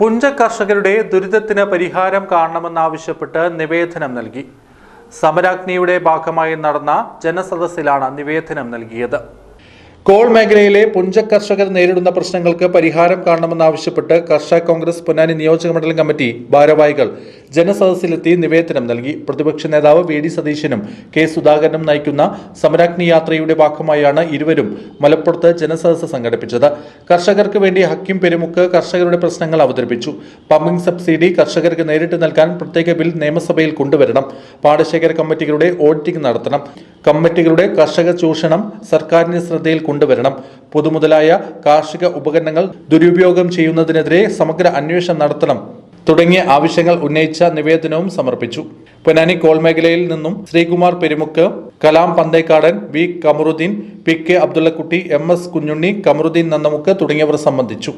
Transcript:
പുഞ്ച കർഷകരുടെ ദുരിതത്തിന് പരിഹാരം കാണണമെന്നാവശ്യപ്പെട്ട് നിവേദനം നൽകി. സമരാഗ്നിയുടെ ഭാഗമായി നടന്ന ജനസദസ്സിലാണ് നിവേദനം നൽകിയത്. കോൾ മേഖലയിലെ പുഞ്ച കർഷകർ നേരിടുന്ന പ്രശ്നങ്ങൾക്ക് പരിഹാരം കാണണമെന്നാവശ്യപ്പെട്ട് കർഷക കോൺഗ്രസ് പൊന്നാനി നിയോജക മണ്ഡലം കമ്മിറ്റി ഭാരവാഹികൾ ജനസദസ്സിലെത്തി നിവേദനം നൽകി. പ്രതിപക്ഷ നേതാവ് വി. ഡി. സതീശനും കെ. സുധാകരനും നയിക്കുന്ന സമരാഗ്നി യാത്രയുടെ ഭാഗമായാണ് ഇരുവരും മലപ്പുറത്ത് ജനസദസ്സ് സംഘടിപ്പിച്ചത്. കർഷകർക്ക് വേണ്ടി ഹക്കിം പെരുമുക്ക് കർഷകരുടെ പ്രശ്നങ്ങൾ അവതരിപ്പിച്ചു. പമ്പിംഗ് സബ്സിഡി കർഷകർക്ക് നേരിട്ട് നൽകാൻ പ്രത്യേക ബിൽ നിയമസഭയിൽ കൊണ്ടുവരണം. പാടശേഖര കമ്മിറ്റികളുടെ ഓഡിറ്റിംഗ് നടത്തണം. കമ്മിറ്റികളുടെ കർഷക ചൂഷണം സർക്കാരിന്റെ ശ്രദ്ധയിൽ കൊണ്ടുവരണം. പൊതുമുതലായ കാർഷിക ഉപകരണങ്ങൾ ദുരുപയോഗം ചെയ്യുന്നതിനെതിരെ സമഗ്ര അന്വേഷണം നടത്തണം. തുടങ്ങിയ ആവശ്യങ്ങൾ ഉന്നയിച്ച നിവേദനവും സമർപ്പിച്ചു. പൊന്നാനി കോൾ മേഖലയിൽ നിന്നും Sreekumar Perumukku Kalam Panthekkadan V Kamaruddeen P K Abdullakutty M S Kunhunni Kamaruddeen Nannamukku തുടങ്ങിയവർ സംബന്ധിച്ചു.